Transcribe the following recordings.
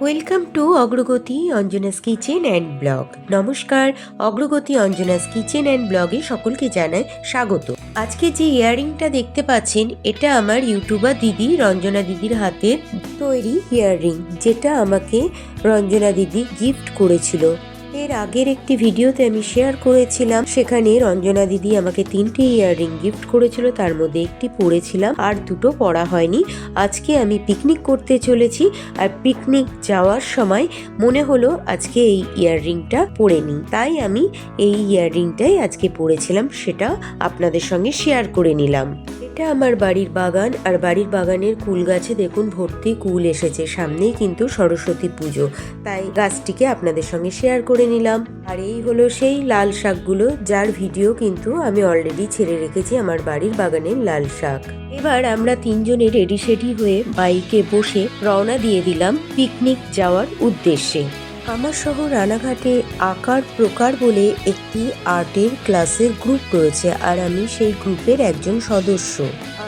Welcome to অগ্রগতি Anjana's kitchen and blog নমস্কার অগ্রগতি অঞ্জনাস কিচেন অ্যান্ড ব্লগে সকলকে জানায় স্বাগত। আজকে যে ইয়াররিংটা দেখতে পাচ্ছেন, এটা আমার ইউটিউবার দিদি, রঞ্জনা দিদির হাতের তৈরি ইয়াররিং, যেটা আমাকে রঞ্জনা দিদি গিফট করেছিল। এর আগের একটি ভিডিওতে আমি শেয়ার করেছিলাম। সেখানে রঞ্জনা দিদি আমাকে তিনটে ইয়াররিং গিফট করেছিল, তার মধ্যে একটি পরেছিলাম আর দুটো পরা হয়নি। আজকে আমি পিকনিক করতে চলেছি আর পিকনিক যাওয়ার সময় মনে হলো আজকে এই ইয়াররিংটা পরে নিই। তাই আমি এই ইয়াররিংটাই আজকে পরেছিলাম, সেটা আপনাদের সঙ্গে শেয়ার করে নিলাম। এটা আমার বাড়ির বাগান, আর বাড়ির বাগানের কুল গাছে দেখুন ভর্তি কুল এসেছে, সামনেই কিন্তু সরস্বতী পুজো। তাই গাছটিকে আপনাদের সঙ্গে শেয়ার করে নিলাম। আর এই হলো সেই লাল শাকগুলো, যার ভিডিও কিন্তু আমি অলরেডি ছেড়ে রেখেছি আমার বাড়ির বাগানের লাল শাক। এবার আমরা তিনজনে রেডি সেডি হয়ে বাইকে বসে রওনা দিয়ে দিলাম পিকনিক যাওয়ার উদ্দেশ্যে। আমার শহর রানাঘাটে আকার প্রকার বলে একটি আর্টের ক্লাসের গ্রুপ রয়েছে আর আমি সেই গ্রুপের একজন সদস্য।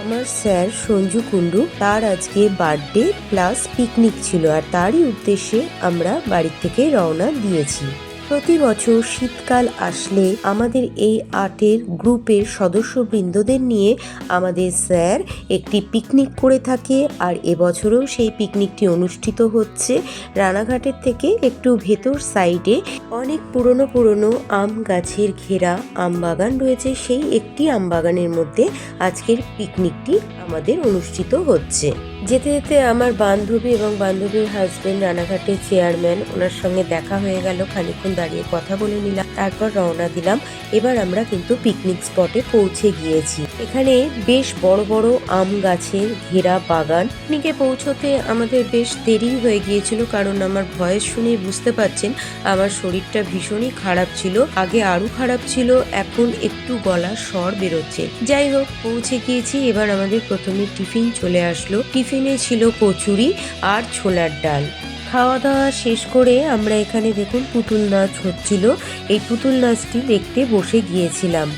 আমার স্যার সঞ্জু কুণ্ডু, তার আজকে বার্থডে প্লাস পিকনিক ছিল আর তারই উদ্দেশ্যে আমরা বাড়ি থেকে রওনা দিয়েছি। প্রতি বছর শীতকাল আসলে আমাদের এই আর্টের গ্রুপের সদস্যবৃন্দদের নিয়ে আমাদের স্যার একটি পিকনিক করে থাকে আর এবছরও সেই পিকনিকটি অনুষ্ঠিত হচ্ছে রানাঘাটের থেকে একটু ভেতর সাইডে। অনেক পুরনো পুরনো আম গাছের ঘেরা আম বাগান রয়েছে, সেই একটি আম বাগানের মধ্যে আজকের পিকনিকটি আমাদের অনুষ্ঠিত হচ্ছে। যেতে যেতে আমার বান্ধবী এবং বান্ধবীর হাজবেন্ড রানাঘাটের চেয়ারম্যান ওনার সঙ্গে দেখা হয়ে গেল খানিক্ষণ দাঁড়িয়ে কথা বলে নিলাম, তারপর রওনা দিলাম। এবার আমরা কিন্তু পিকনিক স্পটে পৌঁছে গিয়েছি। এখানে বেশ বড় বড় আম গাছের ঘেরা বাগান। পিকনিকে পৌঁছতে আমাদের বেশ দেরি হয়ে গিয়েছিল, কারণ আমার ভয়েস শুনে বুঝতে পারছেন আমার শরীরটা ভীষণই খারাপ ছিল। আগে আরও খারাপ ছিল, এখন একটু গলা স্বর বেরোচ্ছে। যাই হোক, পৌঁছে গিয়েছি, এবার আমাদের প্রথমে টিফিন চলে আসলো। টিফিনে ছিল কচুরি আর ছোলার ডাল। খাওয়া দাওয়া শেষ করে আমরা এখানে দেখুন পুতুল নাচ হচ্ছিল। এই পুতুল নাচটি দেখতে বসে গিয়েছিলাম।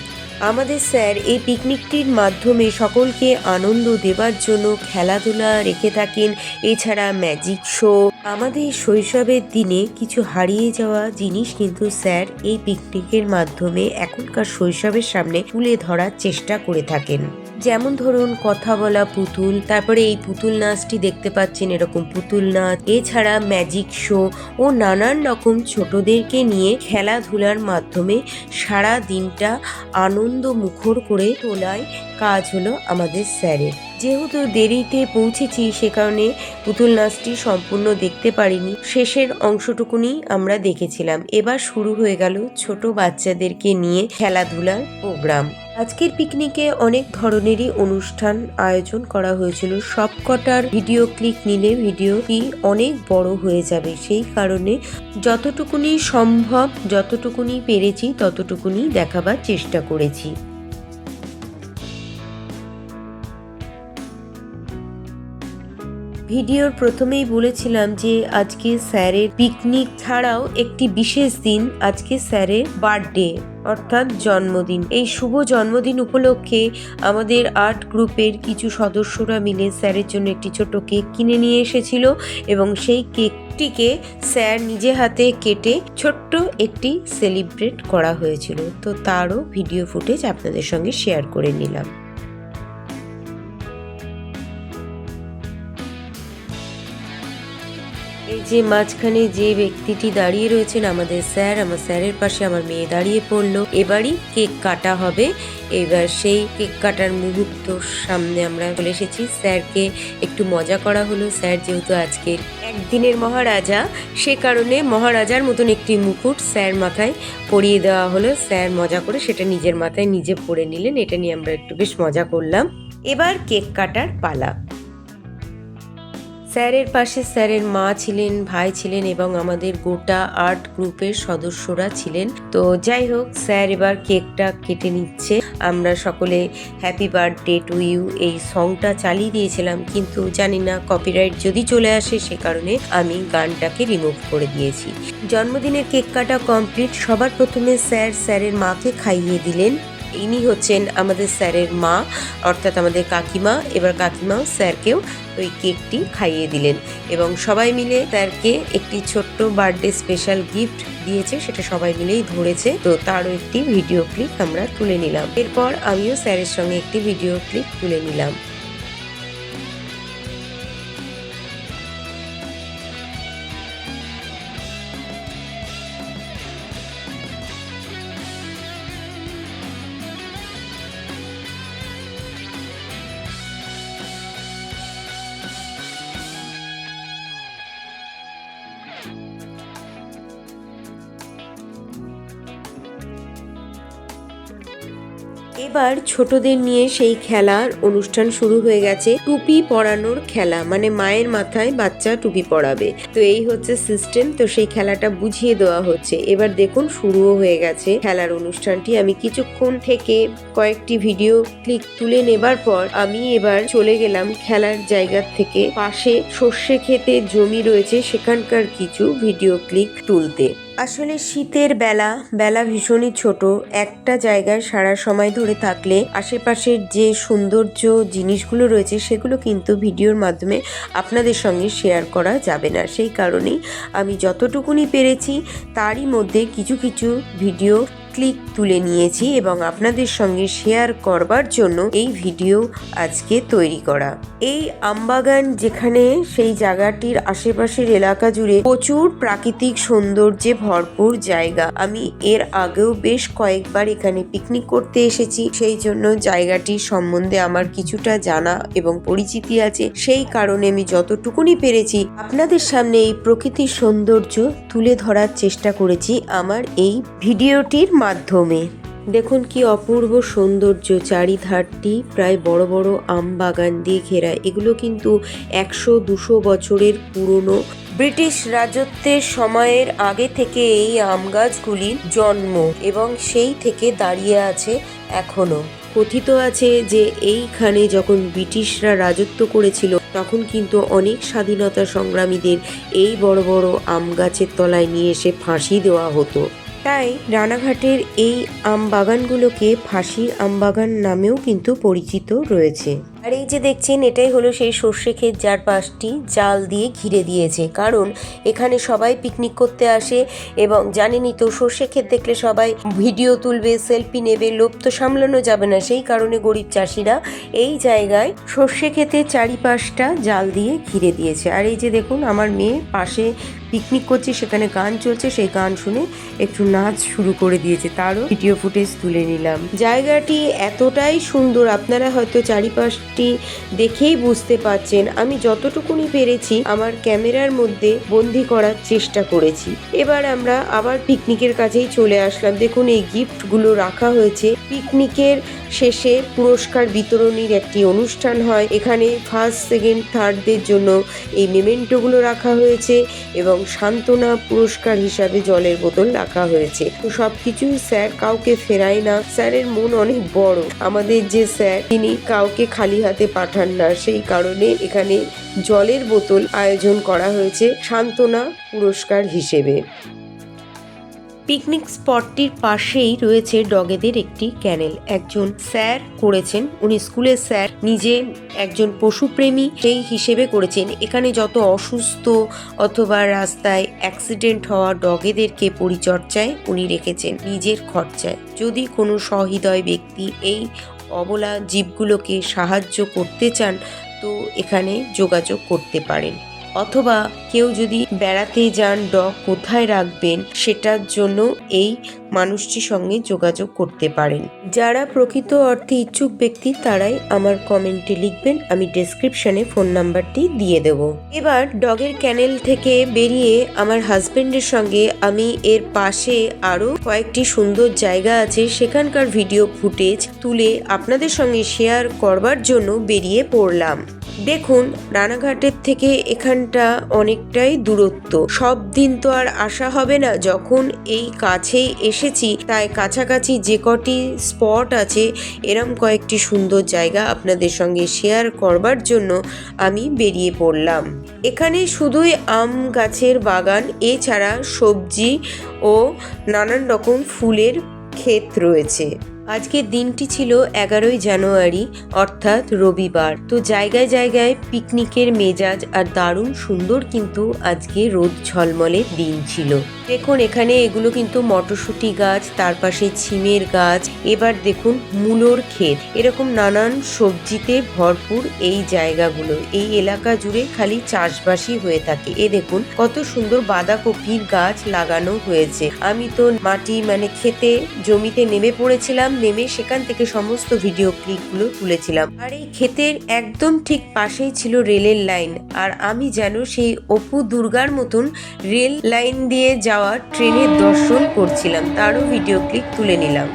আমাদের স্যার এই পিকনিকটির মাধ্যমে সকলকে আনন্দ দেওয়ার জন্য খেলাধুলা রেখে থাকেন। এছাড়া ম্যাজিক শো। আমাদের শৈশবের দিনে কিছু হারিয়ে যাওয়া জিনিস কিন্তু স্যার এই পিকনিকের মাধ্যমে এখনকার শৈশবের সামনে তুলে ধরার চেষ্টা করে থাকেন। যেমন ধরুন, কথা বলা পুতুল, তারপরে এই পুতুল নাচটি দেখতে পাচ্ছেন এরকম পুতুল নাচ। এছাড়া ম্যাজিক শো ও নানান রকম ছোটদেরকে নিয়ে খেলাধুলার মাধ্যমে সারা দিনটা আনন্দ মুখর করে তোলায় কাজ হলো আমাদের স্যারের। যেহেতু দেরিতে পৌঁছেছি সে কারণে পুতুল নাচটি সম্পূর্ণ দেখতে পারিনি। শেষের অংশটুকুনি আমরা দেখেছিলাম। এবার শুরু হয়ে গেল ছোট বাচ্চাদেরকে নিয়ে খেলাধুলার প্রোগ্রাম। আজকের পিকনিকে অনেক ধরনেরই অনুষ্ঠান আয়োজন করা হয়েছিল। সব কটার ভিডিও ক্লিক নিলে ভিডিওটি অনেক বড় হয়ে যাবে। সেই কারণে যতটুকুনি সম্ভব, যতটুকুনি পেরেছি, ততটুকুনি দেখাবার চেষ্টা করেছি। ভিডিওর প্রথমেই বলেছিলাম যে আজকে স্যারের পিকনিক ছাড়াও একটি বিশেষ দিন আজকে স্যারের বার্থডে, অর্থাৎ জন্মদিন। এই শুভ জন্মদিন উপলক্ষে আমাদের আর্ট গ্রুপের কিছু সদস্যরা মিলে স্যারের জন্য একটি ছোট কেক কিনে নিয়ে এসেছিল এবং সেই কেকটিকে স্যার নিজে হাতে কেটে ছোট্ট একটি সেলিব্রেট করা হয়েছিল। তো তারও ভিডিও ফুটেজ আপনাদের সঙ্গে শেয়ার করে নিলাম। যে মাঝখানে যে ব্যক্তিটি দাঁড়িয়ে রয়েছেন, আমাদের স্যার, আমার স্যারের পাশে আমার মেয়ে দাঁড়িয়ে পড়ল। এবারই কেক কাটা হবে। এবার সেই কেক কাটার মুহূর্ত সামনে আমরা চলে এসেছি। স্যারকে একটু মজা করা হলো। স্যার যেহেতু আজকের একদিনের মহারাজা, সে কারণে মহারাজার মতন একটি মুকুট স্যার মাথায় পরিয়ে দেওয়া হলো। স্যার মজা করে সেটা নিজের মাথায় নিজে পরে নিলেন। এটা নিয়ে আমরা একটু বেশ মজা করলাম। এবার কেক কাটার পালা। স্যারের পাশে স্যারের মা ছিলেন, ভাই ছিলেন এবং আমাদের গোটা আর্ট গ্রুপের সদস্যরা ছিলেন। তো যাই হোক, স্যার এবার কেকটা কেটে নিচ্ছে। আমরা সকলে হ্যাপি বার্থডে টু ইউ। এই সংটা চালিয়ে দিয়েছিলাম, কিন্তু জানি না কপিরাইট যদি চলে আসে, সে কারণে আমি গানটাকে রিমুভ করে দিয়েছি। জন্মদিনের কেক কাটা কমপ্লিট সবার প্রথমে স্যার স্যারের মাকে খাইয়ে দিলেন। ইনি হচ্ছেন আমাদের স্যারের মা, অর্থাৎ আমাদের কাকিমা। এবার কাকিমাও স্যারকেও ওই কেকটি খাইয়ে দিলেন এবং সবাই মিলে স্যারকে একটি ছোট্ট বার্থডে স্পেশাল গিফট দিয়েছে, সেটা সবাই মিলেই ধরেছে। তো তারও একটি ভিডিও ক্লিক আমরা তুলে নিলাম। এরপর আমিও স্যারের সঙ্গে একটি ভিডিও ক্লিপ তুলে নিলাম। এবার ছোটদের নিয়ে সেই খেলার অনুষ্ঠান শুরু হয়ে গেছে টুপি পরানোর খেলা মানে মায়ের মাথায় বাচ্চা টুপি পরাবে। তো এই হচ্ছে সিস্টেম তো সেই খেলাটা বুঝিয়ে দেওয়া হচ্ছে। এবার দেখুন শুরুও হয়ে গেছে খেলার অনুষ্ঠানটি। আমি কিছুক্ষণ থেকে কয়েকটি ভিডিও ক্লিক তুলে নেবার পর আমি এবার চলে গেলাম খেলার জায়গা থেকে। পাশে সর্ষে ক্ষেতে জমি রয়েছে, সেখানকার কিছু ভিডিও ক্লিক তুলতে। আসলে শীতের বেলা বেলা ভীষণই ছোট। একটা জায়গায় সারা সময় ধরে থাকলে আশেপাশের যে সৌন্দর্য জিনিসগুলো রয়েছে, সেগুলো কিন্তু ভিডিওর মাধ্যমে আপনাদের সঙ্গে শেয়ার করা যাবে না। সেই কারণেই আমি যতটুকুনি পেরেছি, তারই মধ্যে কিছু কিছু ভিডিও ক্লিক তুলে নিয়েছি এবং আপনাদের সঙ্গে শেয়ার করবার জন্য এই ভিডিও আজকে তৈরি করা। এই আমবাগান যেখানে সেই জায়গাটির আশেপাশের এলাকা জুড়ে প্রচুর প্রাকৃতিক সৌন্দর্যে ভরপুর জায়গা। আমি এর আগেও বেশ কয়েকবার এখানে পিকনিক করতে এসেছি। সেই জন্য জায়গাটির সম্বন্ধে আমার কিছুটা জানা এবং পরিচিতি আছে। সেই কারণে আমি যতটুকুনি পেরেছি, আপনাদের সামনে এই প্রকৃতির সৌন্দর্য তুলে ধরার চেষ্টা করেছি। আমার এই ভিডিওটির মাধ্যমে দেখুন কি অপূর্ব সৌন্দর্য, চারিধারটি, প্রায় বড় বড় আম বাগান দিয়ে ঘেরা। এগুলো কিন্তু একশো দুশো বছরের পুরনো। ব্রিটিশ রাজত্বের সময়ের আগে থেকে এই আম গাছগুলির জন্ম এবং সেই থেকে দাঁড়িয়ে আছে এখনও। কথিত আছে যে এইখানে যখন ব্রিটিশরা রাজত্ব করেছিল, তখন কিন্তু অনেক স্বাধীনতা সংগ্রামীদের এই বড় বড় আম গাছের তলায় নিয়ে এসে ফাঁসি দেওয়া হতো। তাই রানাঘাটের এই আম বাগানগুলোকে ফাঁসির আমবাগান নামেও কিন্তু পরিচিত রয়েছে। আর এই যে দেখছেন, এটাই হলো সেই সর্ষে ক্ষেত যার পাশটি জাল দিয়ে ঘিরে দিয়েছে। কারণ এখানে সবাই পিকনিক করতে আসে এবং জানেনই তো, সর্ষে ক্ষেত দেখলে সবাই ভিডিও তুলবে সেলফি নেবে, লোভ তো সামলানো যাবে না। সেই কারণে গরিব চাষিরা এই জায়গায় সর্ষে ক্ষেতের চারিপাশটা জাল দিয়ে ঘিরে দিয়েছে। আর এই যে দেখুন, আমার মেয়ে পাশে পিকনিক করছে, সেখানে গান চলছে, সেই গান শুনে একটু নাচ শুরু করে দিয়েছে। তারও ভিডিও ফুটেজ তুলে নিলাম। জায়গাটি এতটাই সুন্দর, আপনারা হয়তো চারিপাশটি দেখেই বুঝতে পারছেন, আমি যতটুকুনি পেরেছি আমার ক্যামেরার মধ্যে বন্দি করার চেষ্টা করেছি। এবার আমরা আবার পিকনিকের কাছেই চলে আসলাম। দেখুন, এই গিফটগুলো রাখা হয়েছে। পিকনিকের শেষে পুরস্কার বিতরণীর একটি অনুষ্ঠান হয়। এখানে ফার্স্ট, সেকেন্ড, থার্ডদের জন্য এই মেমেন্টোগুলো রাখা হয়েছে এবং সান্ত্বনা পুরস্কার হিসাবে জলের বোতল রাখা হয়েছে। তো সবকিছুই স্যার কাউকে ফেরায় না। স্যারের মন অনেক বড়। আমাদের যে স্যার, তিনি কাউকে খালি হাতে পাঠান না সেই কারণে এখানে জলের বোতল আয়োজন করা হয়েছে সান্ত্বনা পুরস্কার হিসেবে। পিকনিক স্পটটির পাশেই রয়েছে ডগেদের একটি ক্যানেল। একজন স্যার করেছেন, উনি স্কুলের স্যার, নিজে একজন পশুপ্রেমী সেই হিসেবে করেছেন। এখানে যত অসুস্থ অথবা রাস্তায় অ্যাক্সিডেন্ট হওয়া ডগেদেরকে পরিচর্যায় উনি রেখেছেন, নিজের খরচায়। যদি কোনো সহৃদয় ব্যক্তি এই অবলা জীবগুলোকে সাহায্য করতে চান তো এখানে যোগাযোগ করতে পারেন। অথবা কেউ যদি বেড়াতে যান, ডগ কোথায় রাখবেন, সেটার জন্য এই মানুষটির সঙ্গে যোগাযোগ করতে পারেন। যারা প্রকৃত অর্থে ইচ্ছুক ব্যক্তি, তারাই আমার কমেন্টে লিখবেন, আমি ডেসক্রিপশনে ফোন নাম্বারটি দিয়ে দেব। এবার ডগের ক্যানেল থেকে বেরিয়ে আমার হাজবেন্ডের সঙ্গে আমি এর পাশে আরও কয়েকটি সুন্দর জায়গা আছে, সেখানকার ভিডিও ফুটেজ তুলে আপনাদের সঙ্গে শেয়ার করবার জন্য বেরিয়ে পড়লাম। দেখুন, রানাঘাটের থেকে এখানটা অনেকটাই দূরত্ব। সব দিন তো আর আসা হবে না। যখন এই কাছেই এসেছি, তাই কাছাকাছি যে কটি স্পট আছে, এরম কয়েকটি সুন্দর জায়গা আপনাদের সঙ্গে শেয়ার করবার জন্য আমি বেরিয়ে পড়লাম। এখানে শুধুই আম গাছের বাগান, এছাড়া সবজি ও নানান রকম ফুলের ক্ষেত রয়েছে। আজকের দিনটি ছিল এগারোই জানুয়ারি, অর্থাৎ রবিবার। তো জায়গায় জায়গায় পিকনিকের মেজাজ আর দারুণ সুন্দর কিন্তু আজকে রোদ ঝলমলে দিন ছিল। দেখুন, এখানে এগুলো কিন্তু মটরশুঁটি গাছ, তার পাশে ছিমের গাছ, এবার দেখুন মূলোর ক্ষেত। এরকম নানান সবজিতে ভরপুর এই জায়গাগুলো। এই এলাকা জুড়ে খালি চাষবাসই হয়ে থাকে। এ দেখুন, কত সুন্দর বাঁধাকপির গাছ লাগানো হয়েছে। আমি তো মাটি মানে খেতে, জমিতে নেমে পড়েছিলাম নেমে সেখান থেকে সমস্ত ভিডিও ক্লিপগুলো তুলেছিলাম। আর এই ক্ষেতের একদম ঠিক পাশেই ছিল রেলের লাইন। আর আমি যেন সেই অপু দুর্গার মতন রেল লাইন দিয়ে যাওয়া ট্রেনের দর্শন করছিলাম, তারও ভিডিও ক্লিপ তুলে নিলাম।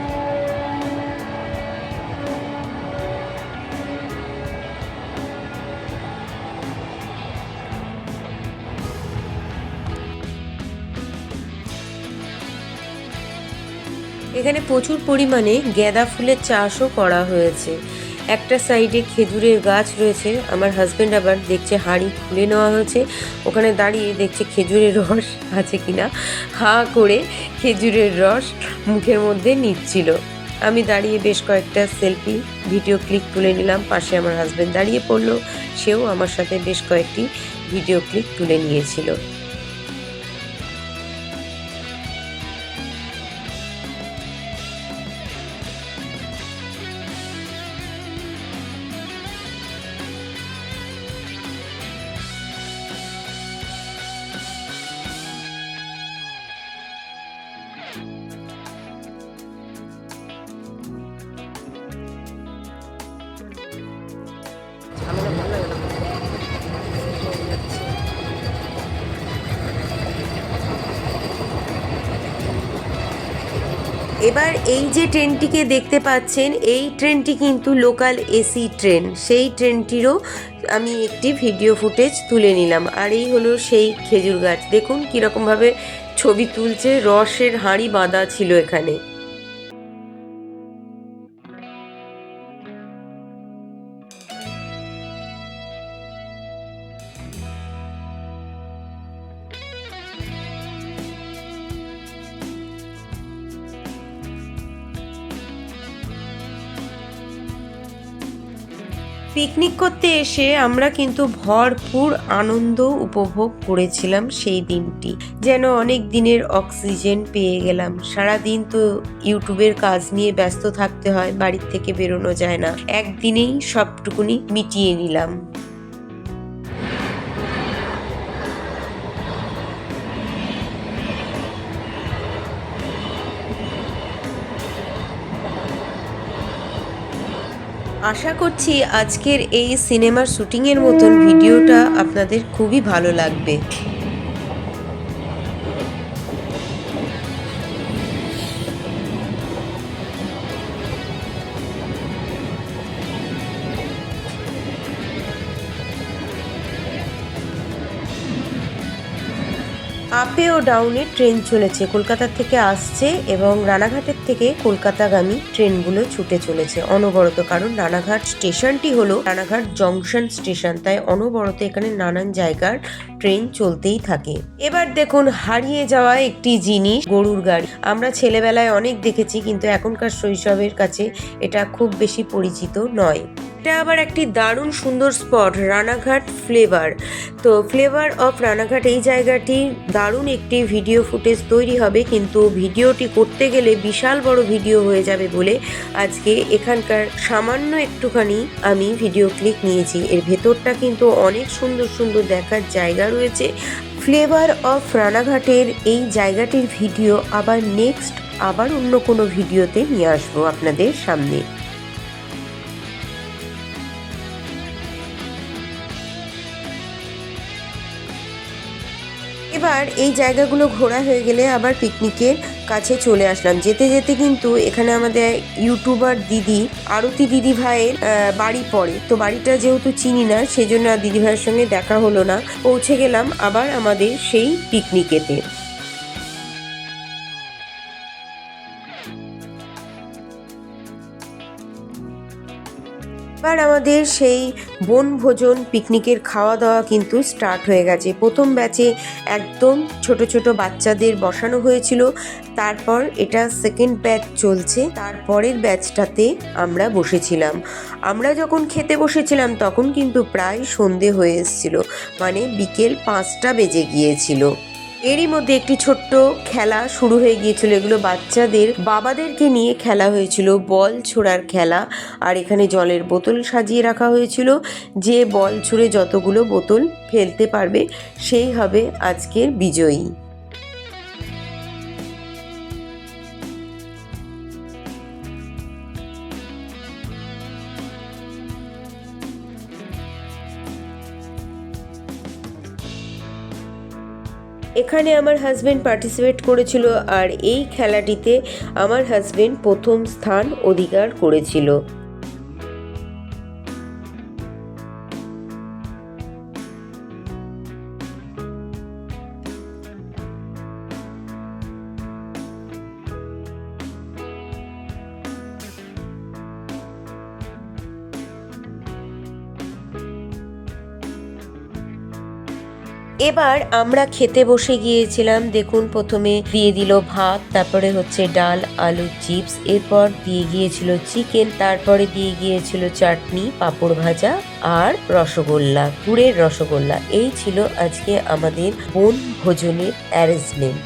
এখানে প্রচুর পরিমাণে গাঁদা ফুলের চাষও করা হয়েছে। একটা সাইডে খেজুরের গাছ রয়েছে, আমার হাজব্যান্ড আবার দেখছে হাঁড়ি খুলে নেওয়া হয়েছে। ওখানে দাঁড়িয়ে দেখছে খেজুরের রস আছে কিনা। হা করে খেজুরের রস মুখের মধ্যে নিচ্ছিল। আমি দাঁড়িয়ে বেশ কয়েকটা সেলফি ভিডিও ক্লিক তুলে নিলাম, পাশে আমার হাজব্যান্ড দাঁড়িয়ে পড়ল, সেও আমার সাথে বেশ কয়েকটি ভিডিও ক্লিক তুলে নিয়েছিল। এবার এই যে ট্রেনটিকে দেখতে পাচ্ছেন, এই ট্রেনটি কিন্তু লোকাল এসি ট্রেন। সেই ট্রেনটিরও আমি একটি ভিডিও ফুটেজ তুলে নিলাম। আর এই হলো সেই খেজুর গাছ। দেখুন কীরকমভাবে ছবি তুলছে, রসের হাঁড়ি বাঁধা ছিল এখানে। পিকনিক করতে এসে আমরা কিন্তু ভরপুর আনন্দ উপভোগ করেছিলাম সেই দিনটি। যেন অনেক দিনের অক্সিজেন পেয়ে গেলাম। সারা দিন তো ইউটিউবের কাজ নিয়ে ব্যস্ত থাকতে হয়, বাড়ির থেকে বেরোনো যায় না। একদিনেই সবটুকুনি মিটিয়ে নিলাম। আশা করছি আজকের এই সিনেমার শুটিংয়ের মতন ভিডিওটা আপনাদের খুবই ভালো লাগবে। আপে ও ডাউনে ট্রেন চলেছে, কলকাতা থেকে আসছে এবং রানাঘাটের থেকে কলকাতাগামী ট্রেনগুলো ছুটে চলেছে। অনবরত কারণ রানাঘাট স্টেশনটি হলো রানাঘাট জংশন স্টেশন, তাই অনবরত এখানে নানান জায়গার ট্রেন চলতেই থাকে। এবার দেখুন হারিয়ে যাওয়া একটি জিনিস, গরুর গাড়ি। আমরা ছেলেবেলায় অনেক দেখেছি, কিন্তু এখনকার শৈশবের কাছে এটা খুব বেশি পরিচিত নয়। এটা আবার একটি দারুণ সুন্দর স্পট, রানাঘাট ফ্লেভার। তো ফ্লেভার অফ রানাঘাট এই জায়গাটি দারুণ একটি ভিডিও ফুটেজ তৈরি হবে, কিন্তু ভিডিওটি করতে গেলে বিশাল বড় ভিডিও হয়ে যাবে বলে আজকে এখানকার সামান্য একটুখানি আমি ভিডিও ক্লিক নিয়েছি। এর ভেতরটা কিন্তু অনেক সুন্দর সুন্দর দেখার জায়গা রয়েছে। ফ্লেভার অফ রানাঘাটের এই জায়গাটির ভিডিও আবার নেক্সট আবার অন্য কোনো ভিডিওতে নিয়ে আসব আপনাদের সামনে। এবার এই জায়গাগুলো ঘোরা হয়ে গেলে আবার পিকনিকের কাছে চলে আসলাম। যেতে যেতে কিন্তু এখানে আমাদের ইউটিউবার দিদি, আরতি দিদি ভাইয়ের বাড়ি পড়ে। তো বাড়িটা যেহেতু চিনি না, সেজন্য আর দিদি ভাইয়ের সঙ্গে দেখা হলো না। পৌঁছে গেলাম আবার আমাদের সেই পিকনিকেতে। এবার আমাদের সেই বনভোজন পিকনিকের খাওয়া দাওয়া কিন্তু স্টার্ট হয়ে গেছে। প্রথম ব্যাচে একদম ছোট ছোট বাচ্চাদের বসানো হয়েছিল। তারপর এটা সেকেন্ড ব্যাচ চলছে। তারপরের ব্যাচটাতে আমরা বসেছিলাম। আমরা যখন খেতে বসেছিলাম তখন কিন্তু প্রায় সন্ধে হয়ে এসেছিল। মানে বিকেল পাঁচটা বেজে গিয়েছিল। এরই মধ্যে একটি ছোট্ট খেলা শুরু হয়ে গিয়েছিল। এগুলো বাচ্চাদের, বাবাদেরকে নিয়ে খেলা হয়েছিল। বল ছোড়ার খেলা। আর এখানে জলের বোতল সাজিয়ে রাখা হয়েছিল। যে বল ছুঁড়ে যতগুলো বোতল ফেলতে পারবে, সেই হবে আজকের বিজয়ী। এখানে আমার হাজব্যান্ড পার্টিসিপেট করেছিল আর এই খেলাটিতে আমার হাজব্যান্ড প্রথম স্থান অধিকার করেছিল। এবার আমরা খেতে বসে গিয়েছিলাম। দেখুন, প্রথমে দিয়ে দিল ভাত, তারপরে হচ্ছে ডাল, আলু, চিপস, এরপর দিয়ে গিয়েছিল চিকেন, তারপরে দিয়ে গিয়েছিল চাটনি, পাঁপড় ভাজা আর রসগোল্লা গুড়ের রসগোল্লা। এই ছিল আজকে আমাদের বোন ভোজনের অ্যারেঞ্জমেন্ট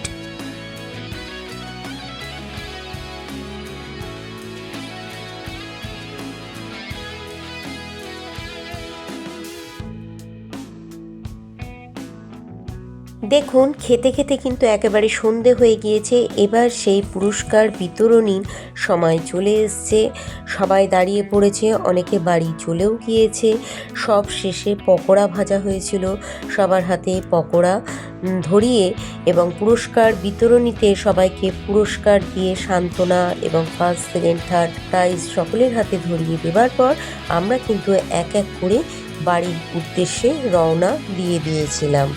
দেখুন, খেতে খেতে কিন্তু একেবারে সন্ধে হয়ে গিয়েছে। এবার সেই পুরস্কার বিতরণীর সময় চলে এসছে। সবাই দাঁড়িয়ে পড়েছে, অনেকে বাড়ি চলেও গিয়েছে। সব শেষে পকোড়া ভাজা হয়েছিল। সবার হাতে পকোড়া ধরিয়ে এবং পুরস্কার বিতরণীতে সবাইকে পুরস্কার দিয়ে সান্ত্বনা এবং ফার্স্ট সেকেন্ড থার্ড প্রাইজ সকলের হাতে ধরিয়ে দেবার পর আমরা কিন্তু এক এক করে বাড়ির উদ্দেশ্যে রওনা দিয়ে দিয়েছিলাম।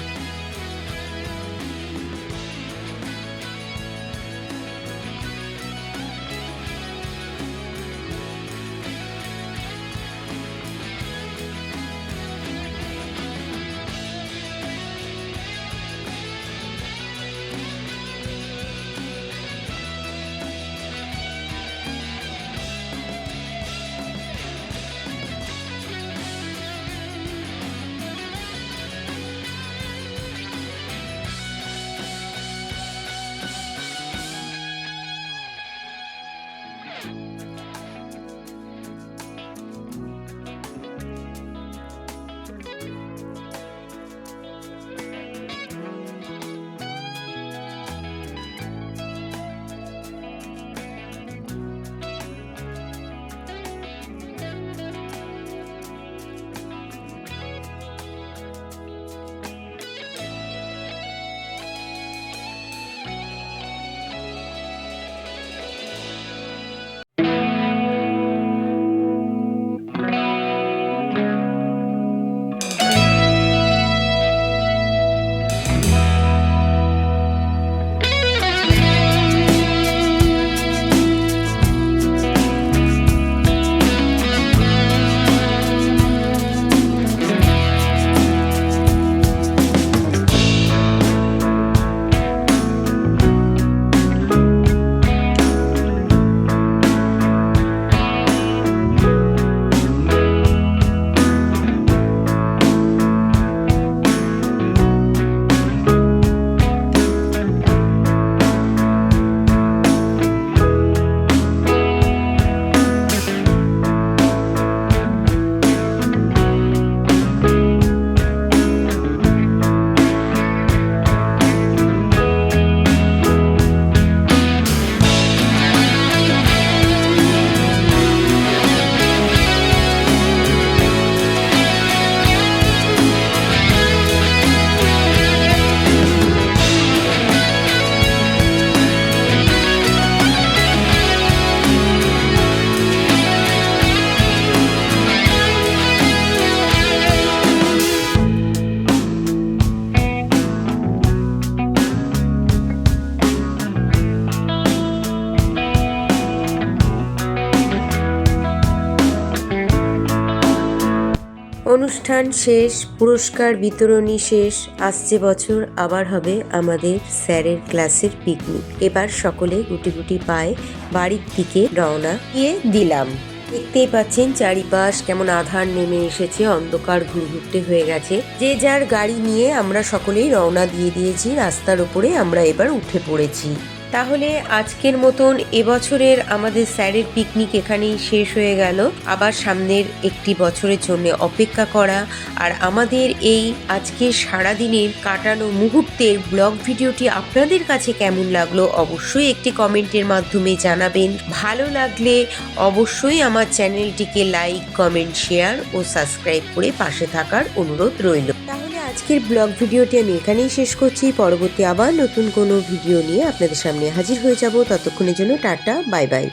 শেষ, পুরস্কার বিতরণী শেষ, আসছে বছর, আবার হবে আমাদের স্যারের ক্লাসের পিকনিক এবার সকলে গুটি গুটি পায়ে বাড়ির দিকে রওনা দিয়ে দিলাম। দেখতেই পাচ্ছেন চারিপাশ কেমন আধার নেমে এসেছে, অন্ধকার ঘুরঘুরতে হয়ে গেছে। যে যার গাড়ি নিয়ে আমরা সকলেই রওনা দিয়ে দিয়েছি, রাস্তার উপরে আমরা এবার উঠে পড়েছি। তাহলে আজকের মতন এবছরের আমাদের স্যারের পিকনিক এখানেই শেষ হয়ে গেল। আবার সামনের একটি বছরের জন্য অপেক্ষা করা আর আমাদের এই আজকে সারাদিনের কাটানো মুহূর্তের ব্লগ ভিডিওটি আপনাদের কাছে কেমন লাগল অবশ্যই একটি কমেন্টের মাধ্যমে জানাবেন। ভালো লাগলে অবশ্যই আমার চ্যানেলটিকে লাইক, কমেন্ট, শেয়ার ও সাবস্ক্রাইব করে পাশে থাকার অনুরোধ রইল। তাহলে আজকের ব্লগ ভিডিওটি আমি এখানেই শেষ করছি। পরবর্তী আবার নতুন কোনো ভিডিও নিয়ে আপনাদের সামনে হাজির হয়ে যাব। ততক্ষণের জন্য টাটা, বাই বাই।